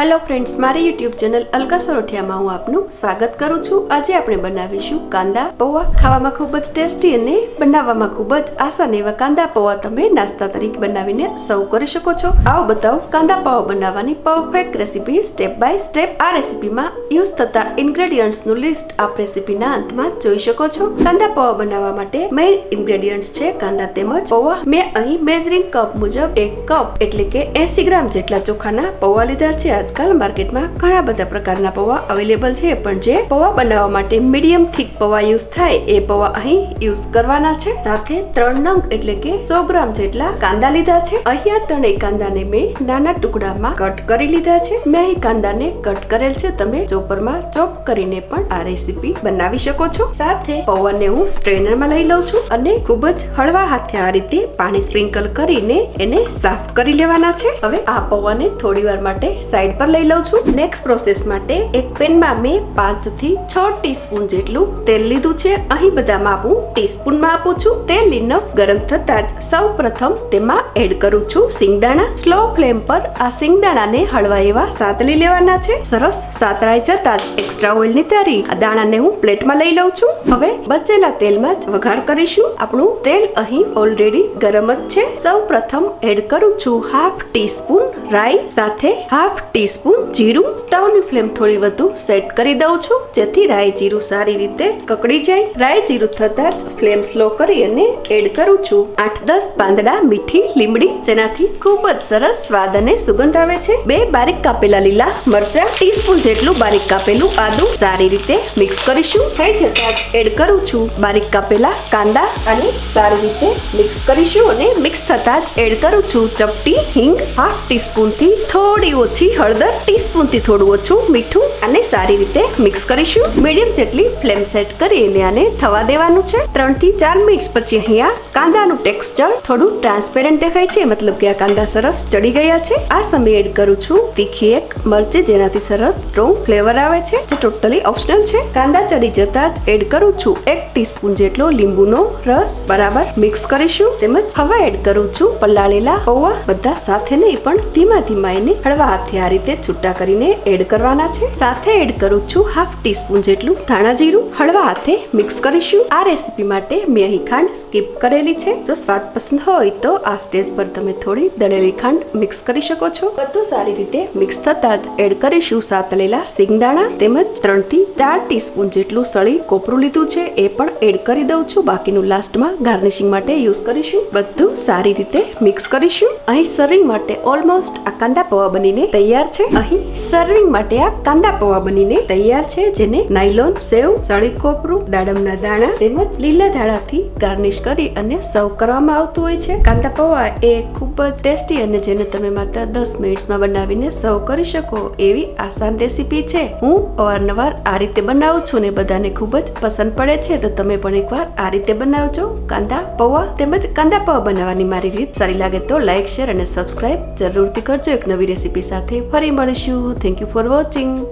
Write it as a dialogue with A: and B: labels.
A: Hello friends મારી YouTube channel Alka સરોઠિયામાં હું આપનું સ્વાગત કરું છું. આજે આપણે બનાવીશું કાંદા પૌવા. ખાવામાં ખૂબ જ ટેસ્ટી અને બનાવવામાં ખૂબ જ આસાન એવા કાંદા પૌવા તમે નાસ્તા તરીકે બનાવીને સર્વ કરી શકો છો. આવો બતાવો, કાંદા પૌવા બનાવવાની perfect recipe step by step આ રેસીપીમાં યુઝ થતા ઇન્ગ્રેડિયન્ટ્સનું લિસ્ટ આપ રેસીપીના અંતમાં જોઈ શકો છો. કાંદા પૌવા બનાવવા માટે મેઇન ઇન્ગ્રેડિયન્ટ્સ છે કાંદા તેમજ પૌવા. મેં અહીં મેઝરિંગ કપ મુજબ એક કપ એટલે કે 80 ગ્રામ જેટલા ચોખાના પૌવા લીધા છે. આજકાલ માર્કેટમાં ઘણા બધા પ્રકારના પૌવા અવેલેબલ છે, પણ જે પૌવા બનાવવા માટે મીડિયમ થીક પૌવા યુઝ થાય એ પૌવા અહીં યુઝ કરવાના છે. સાથે ત્રણ નંગ એટલે કે સો ગ્રામ જેટલા કાંદા લીધા છે. અહીંયા ત્રણેય કાંદાને મેં નાના ટુકડામાં કટ કરી લીધા છે. મેં અહીં કાંદાને કટ કરેલ છે, તમે ચોપરમાં ચોપ કરીને પણ આ રેસીપી બનાવી શકો છો. સાથે પૌવાને હું સ્ટ્રેનરમાં લઈ લઉં છું અને ખૂબ જ હળવા હાથે આ રીતે પાણી સ્પ્રિંકલ કરીને એને સાફ કરી લેવાના છે. હવે આ પૌવાને થોડી વાર માટે સાઈડ પર લઈ લઉં છું. નેક્સ્ટ પ્રોસેસ માટે એક પેનમાં મેં પાંચથી છ ટીસ્પૂન જેટલું તેલ લીધું છે. અહીં બધા માપ ટીસ્પૂનમાં આપું છું. તેલ લીનો ગરમ થતા જ સૌ પ્રથમ તેમાં એડ કરું છું સિંગદાણા. સ્લો ફ્લેમ પર આ સિંગદાણાને હળવા એવા સાતળી લેવાના છે. સરસ સાતળાઈ જતા જ એક્સ્ટ્રા ઓઇલ તૈયારી. આ દાણાને હું પ્લેટમાં લઈ લઉં છું. હવે બચેલા તેલમાં જ વઘાર કરીશું. આપણું તેલ અહીં ઓલરેડી ગરમ જ છે. સૌ પ્રથમ એડ કરું છું હાફ ટીસ્પૂન રાઈ સાથે હાફ ટીસ્પૂન જીરું સ્ટવની ફ્લેમ થોડી વધુ સેટ કરી દઉં છું, જેથી રાઈ જીરું સારી રીતે કકડી જાય. રાઈ જીરું થતાં જ ફ્લેમ સ્લો કરી અને એડ કરું છું. આઠ, દસ પાંદડા મીઠી લીમડી, જેનાથી ખૂબ જ સરસ સ્વાદ અને સુગંધ આવે છે. બે બારીક કાપેલા લીલા મરચા, ટીસ્પૂન જેટલું બારીક કાપેલું આદું સારી રીતે મિક્સ કરીશું. થઈ જતાં એડ કરું છું. બારીક કાપેલા કાંદા અને સારી રીતે મિક્સ કરીશું અને મિક્સ થતાં જ એડ કરું છું. ચપટી, હિંગ, હાફ ટીસ્પૂનથી થોડી ઓછી હળદર ટીસ્પૂનથી થોડું ઓછું મીઠું અને સારી રીતે મિક્સ કરીશું. મીડિયમ જેટલી ફ્લેમ સેટ કરીને આને થવા દેવાનું છે. ત્રણથી ચાર મિનિટ્સ પછી અહીંયા કાંદાનું ટેક્સચર થોડું ટ્રાન્સપેરન્ટ દેખાય છે. મતલબ કે આ કાંદા સરસ ચડી ગયા છે. આ સમયે એડ કરું છું તીખી એક મરચી, જેનાથી સરસ સ્ટ્રોંગ ફ્લેવર આવે છે, જે ટોટલી ઓપ્શનલ છે. કાંદા ચડી જતા જ એડ કરું છું એક ટીસ્પૂન જેટલો લીંબુનો રસ. બરાબર મિક્સ કરીશું. તેમજ હવે એડ કરું છું પલાળેલા પૌવા. બધા સાથે નહીં, પણ ધીમા ધીમા એને હળવા હાથે આ રીતે છૂટા કરીને એડ કરવાના છે. સાથે એડ કરું છું હાફ ટીસ્પૂન જેટલું ધાણા જીરું. હળવા હાથે મિક્સ કરીશું. આ રેસીપી માટે મેં અહીં ખાંડ સ્કીપ કરેલી છે. જો સ્વાદ પસંદ હોય તો આ સ્ટેજ પર તમે થોડી દળેલી ખાંડ મિક્સ કરી શકો છો. બધું સારી રીતે મિક્સ થતા જ એડ કરીશું સાતળેલા સિંગદાણા તેમજ ત્રણથી ચાર ટીસ્પૂન જેટલું સળી કોપરું લીધું છે. એ પણ એડ કરી દઉં છું. બાકીનું લાસ્ટમાં ગાર્નિશિંગ માટે યુઝ કરીશું. બધું સારી રીતે મિક્સ કરીશું. અહીં સર્વિંગ માટે ઓલમોસ્ટ આ કાંદા પૌવા બનીને તૈયાર છે? અહીં સર્વિંગ માટે આ કાંદા પૌવા બનીને તૈયાર છે, જેને નાયલોન સેવ સળી કોપરું, દાડમના દાણા તેમજ લીલા ધાણાથી ગાર્નિશ કરી અને સર્વ કરવામાં આવતું હોય છે. કાંદા પૌવા એ ખૂબ જ ટેસ્ટી અને જેને તમે માત્ર દસ મિનિટ્સમાં બનાવીને સર્વ કરી શકો એવી આસાન રેસીપી છે. હું અવારનવાર આ રીતે બનાવું છું ને બધાને ખૂબ જ પસંદ પડે છે, તો તમે પણ એકવાર આ રીતે બનાવજો. કાંદા પૌવા તેમજ કાંદા પૌવા બનાવવાની મારી રીત સારી લાગે તો લાઈક શેર અને સબસ્ક્રાઇબ જરૂરથી કરજો એક નવી રેસીપી સાથે. ફરી મળીશું. Thank you for watching